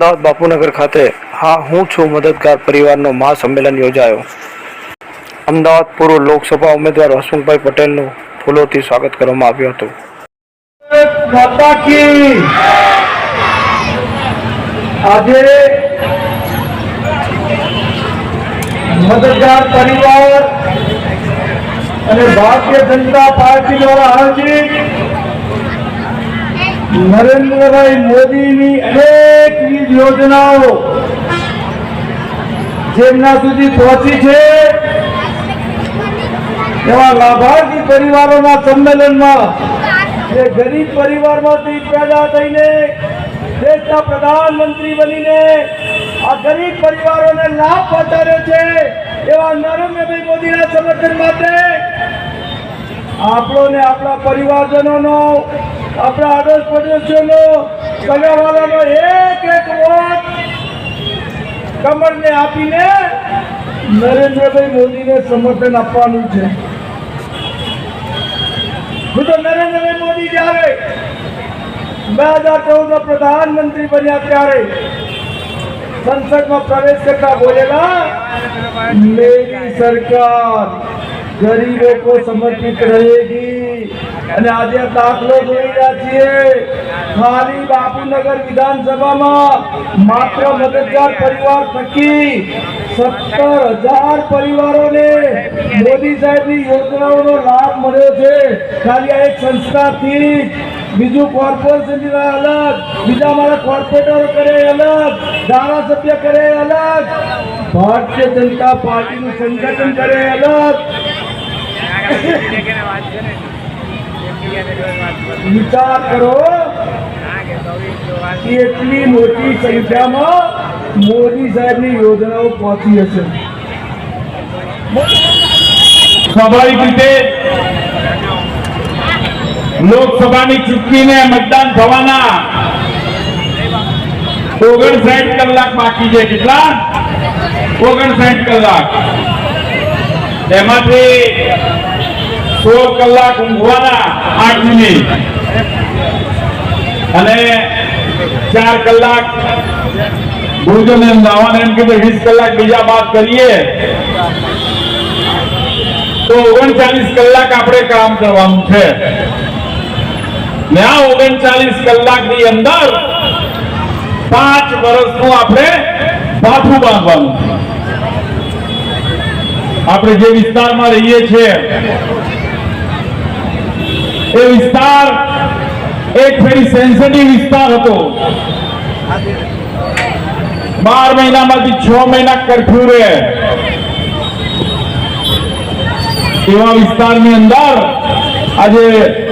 અમદાવાદ બાપુનગર ખાતે હા, હું છું મદદગાર પરિવારનો મહાસંમેલન યોજાયો. અમદાવાદ પૂર્વ લોકસભા ઉમેદવાર હસમુખભાઈ પટેલનું ફૂલોથી સ્વાગત કરવામાં આવ્યું હતું. આજે મદદગાર પરિવાર અને ભારતીય જનતા પાર્ટી દ્વારા આયોજિત નરેન્દ્રભાઈ મોદીની અનેકવિધ યોજનાઓ જેમના સુધી પહોંચી છે. એવા લાભાર્થી પરિવારોના સંમેલનમાં જે ગરીબ પરિવારમાંથી પેદા થઈને દેશના પ્રધાનમંત્રી બનીને આ ગરીબ પરિવારોને લાભ પહોંચાડે છે એવા નરેન્દ્રભાઈ મોદીના સમર્થન માટે આપણો ને આપણા પરિવારજનોનો આપણા આદર્શ પ્રદેશનો કલાવાલાનો એક એક વોટ કમળને આપીને નરેન્દ્રભાઈ મોદીને સમર્થન આપવાનું છે. હું તો નરેન્દ્રભાઈ મોદી જ્યારે બે હજાર ચૌદમાં પ્રધાનમંત્રી બન્યા ત્યારે સંસદમાં પ્રવેશ કરતા બોલેલા મેરી સરકાર ગરીબો કો સમર્પિત રહેગી. અને આજે દાખલો જોઈ રહ્યા છીએ ખાલી બાપુનગર વિધાનસભામાં માત્ર મદદગાર પરિવાર થકી સત્તર હજાર પરિવારોને મોદી સાહેબની યોજનાઓનો લાભ મળ્યો છે ખાલી આ એક સંસ્થાથી. બીજું કોર્પોરેશન અલગ બીજા મારા કોર્પોરેટરો કરે અલગ ધારાસભ્ય કરે અલગ ભારતીય જનતા પાર્ટીનું સંગઠન કરે અલગ વિચાર કરો. એટલી મોટી સંખ્યામાં મોદી સાહેબની યોજનાઓ પહોંચી હશે. સ્વાભાવિક રીતે લોકસભાની ચૂંટણીને મતદાન થવાના ઓગણસાઠ કલાક બાકી છે. કેટલા? ઓગણસાઠ કલાક. એમાંથી સોળ કલાક ઊંઘવાના આઠ મિનિટ. અને ચાર કલાક ભોજન એમ નાવાને એમ કે વીસ કલાક બીજા બાદ કરીએ. તો ઓગણચાલીસ કલાક આપણે કામ કરવાનું છે. ને આ ઓગણચાલીસ કલાકની અંદર પાંચ વર્ષનું આપણે પાછું બાંધવાનું. આપણે જે વિસ્તારમાં રહીએ છીએ એ વિસ્તાર એક ફેરી સેન્સિટિવ વિસ્તાર હતો. બાર મહિનામાંથી છ મહિના કરફ્યુ રહે. એવા વિસ્તારની અંદર આજે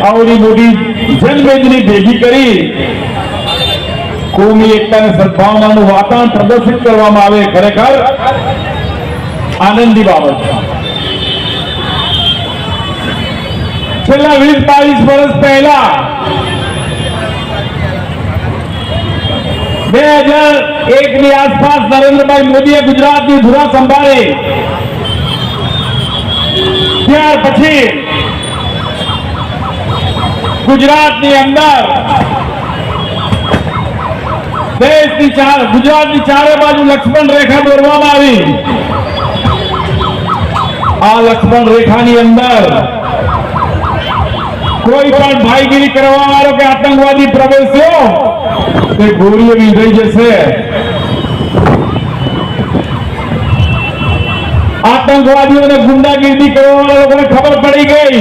આવડી મોટી જનમેદની ભેગી કરી કોમી એકતાને સદભાવનાનું વાતાવરણ પ્રદર્શિત કરવામાં આવે. ખરેખર આનંદી બાબત છે છેલ્લા વીસ બાવીસ વર્ષ પહેલા બે હજાર એક ની આસપાસ નરેન્દ્રભાઈ મોદીએ ગુજરાતની ધુરા સંભાળી ત્યાર પછી ગુજરાતની અંદર દેશની ચાર ગુજરાતની ચારે બાજુ લક્ષ્મણ રેખા દોરવામાં આવી આ લક્ષ્મણ રેખાની અંદર કોઈ પણ ભાઈગીરી કરવા વાળો કે આતંકવાદી પ્રવેશ્યો તે ગોળીઓ વિંધાઈ જશે. આતંકવાદીઓને ગુંડાગીરી કરવા વાળા લોકોને ખબર પડી ગઈ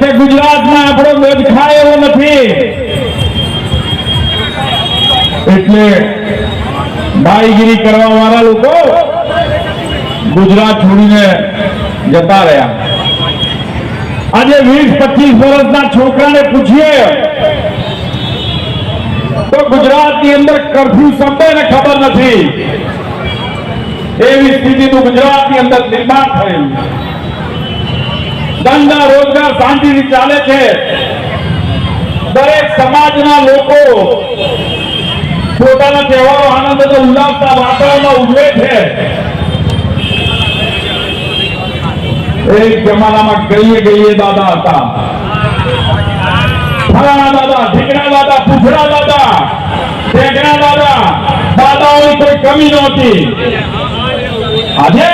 કે ગુજરાતમાં આપણો મેજ ખાય એવો નથી. એટલે ભાઈગીરી કરવા વાળા લોકો ગુજરાત છોડીને જતા રહ્યા. આજે વીસ પચીસ વર્ષના છોકરાને પૂછીએ, તો ગુજરાતની અંદર કરફ્યુ શબ્દ ખબર નથી. એવી સ્થિતિનું ગુજરાતની અંદર નિર્માણ થયું ધંધા, રોજગાર શાંતિથી ચાલે છે. દરેક સમાજના લોકો પોતાના તહેવારો આનંદ અને ઉલ્લાસના વાતાવરણમાં ઉજવે છે. એક જમાનામાં ગઈએ ગઈએ દાદા હતા. ફલાણા દાદા, ઢીકણા દાદા પૂછડા દાદા, ઢેકણા દાદા, દાદાઓની કોઈ કમી નહોતી. આજે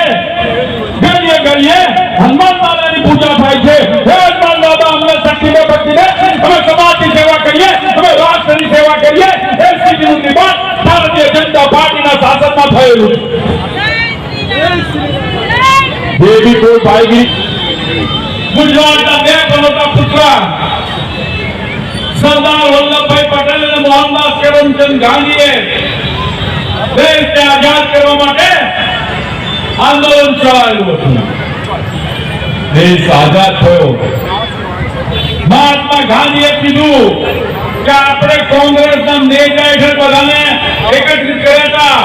ગલીએ ગલીએ હનુમાન દાદાની પૂજા થાય છે. હે હનુમાન દાદા, અમને શક્તિ ને ભક્તિ ને અમે સમાજની સેવા કરીએ, અમે રાષ્ટ્રની સેવા કરીએ. એ સ્થિતિનું નિર્માણ ભારતીય જનતા પાર્ટીના શાસનમાં થયેલું છે. જે બી કોઈ ભાઈગીરી ગુજરાતના બે કરોડના પુત્ર સરદાર વલ્લભભાઈ પટેલ અને મોહનદાસ કરમચંદ ગાંધીએ દેશને આઝાદ કરવા માટે આંદોલન ચલાવ્યું હતું. દેશ આઝાદ થયો. મહાત્મા ગાંધીએ કીધું કે આપણે કોંગ્રેસના નેતા હેઠળ બધાને એકત્રિત કર્યા હતા.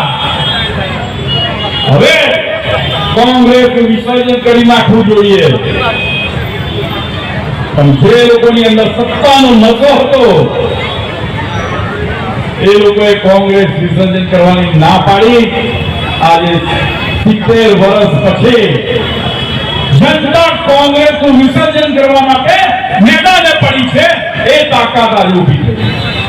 હવે કોંગ્રેસ વિસર્જન કરી નાખવું જોઈએ. પણ જે લોકોની અંદર સત્તાનો નશો હતો, એ લોકોએ કોંગ્રેસ વિસર્જન કરવાની ના પાડી. આજે સિત્તેર વર્ષ પછી જનતા કોંગ્રેસનું વિસર્જન કરવા માટે મેદાને પડી છે, એ તાકાત આજે ઊભી થઈ.